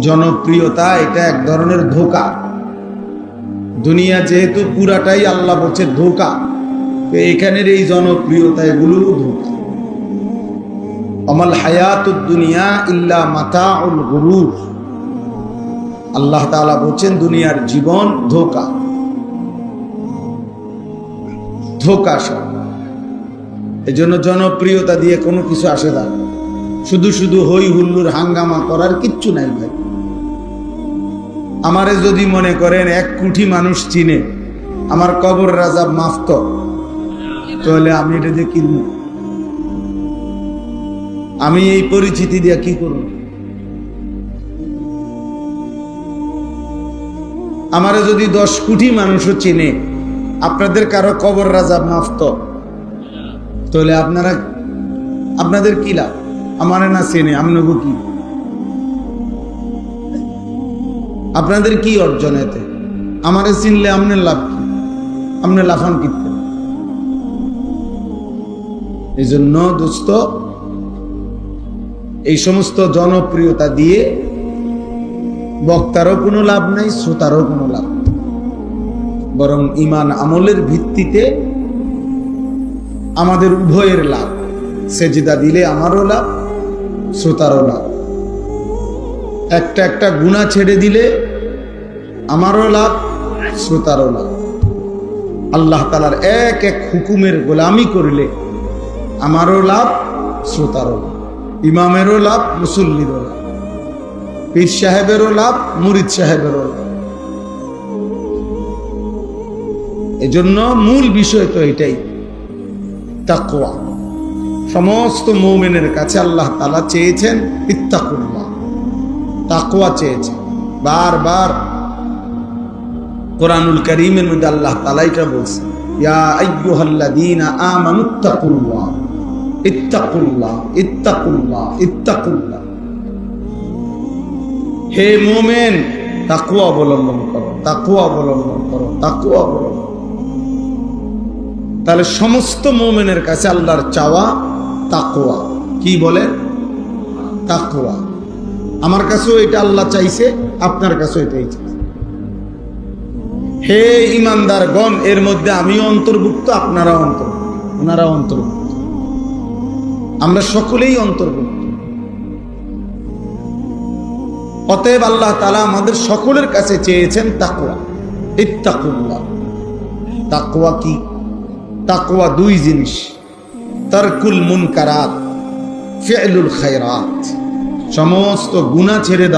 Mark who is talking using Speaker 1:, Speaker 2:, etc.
Speaker 1: জনপ্রিয়তা, এটা এক ধরনের ধোকা। দুনিয়া যেহেতু পুরাটাই আল্লাহ বলছে ধোকা, তো এখানের এই জনপ্রিয়তা এগুলো ধোকা। অমল হায়াত দুনিয়া ইল্লা মাথা উল গুরুর। আল্লাহ তাআলা বলছেন, দুনিয়ার জীবন ধোকা। ধোকা সব। এই জন্য জনপ্রিয়তা দিয়ে কোনো কিছু আসে না। শুধু শুধু হই হুল্লুর হাঙ্গামা করার কিচ্ছু নাই ভাই। আমারে যদি মনে করেন এক কোটি মানুষ চিনে, আমার কবর রাজা মাফত তাহলে আমি এটা দিয়ে কিনব আমি এই পরিচিতি দিয়ে কি করব? আমারে যদি দশ কোটি মানুষও চিনে, আপনাদের কারও কবর রাজা মাফত তাহলে আপনারা আপনাদের কি লাভ? আমারে না চেনে আপনাকে কি? আপনাদের কি অর্জন এতে? আমারে চিনলে আপনার লাভ কি? আপনি লাফান কিনতে এই জন্য দোস্ত, এই সমস্ত জনপ্রিয়তা দিয়ে বক্তারও কোনো লাভ নাই, শ্রোতারও কোনো লাভ। বরং ইমান আমলের ভিত্তিতে আমাদের উভয়ের লাভ। সেজিদা দিলে আমারও লাভ শ্রোতারও একটা একটা গুণা ছেড়ে দিলে আমারও লাভ, শ্রোতারও লাভ। আল্লাহ তালার এক এক হুকুমের গোলামি করলে আমারও লাভ, শ্রোতারও ইমামেরও লাভ, মুসল্লিরও লাভ। পীর সাহেবেরও লাভ, মুরিদ সাহেবেরও লাভ। এজন্য মূল বিষয় তো এটাই, তাকওয়া। সমস্ত মৌমেনের কাছে আল্লাহ তালা চেয়েছেন ইত্তাকুল্লাহ, তাকওয়া চেয়েছেন। বারবার কোরআনুল করিমের মধ্যে আল্লাহ তালা এটা বলছে হে মোমেন তাকুয়া অবলম্বন করো তাকুয়া অবলম্বন করো তাকুয়া অবলম্বন তাহলে সমস্ত মোমেনের কাছে আল্লাহর চাওয়া তাকুয়া কি বলে? তাকোয়া আমার কাছেও এটা আল্লাহ চাইছে, আপনার কাছেও এটাই চাইছে। হে ইমানদার ইমানদারগণ, এর মধ্যে আমিও অন্তর্ভুক্ত আপনারা অন্তর্ভুক্ত ওনারা অন্তর্ভুক্ত। আমরা সকলেই অন্তর্ভুক্ত। অতএব আল্লাহ তালা আমাদের সকলের কাছে চেয়েছেন তাকুয়া ইত্তাকুল্লাহ। তাকুয়া কি? তাকুয়া দুই জিনিস। তারকুল মুনকারাত ফি'লুল খায়রাত সমস্ত গুনাহ ছেড়ে দাও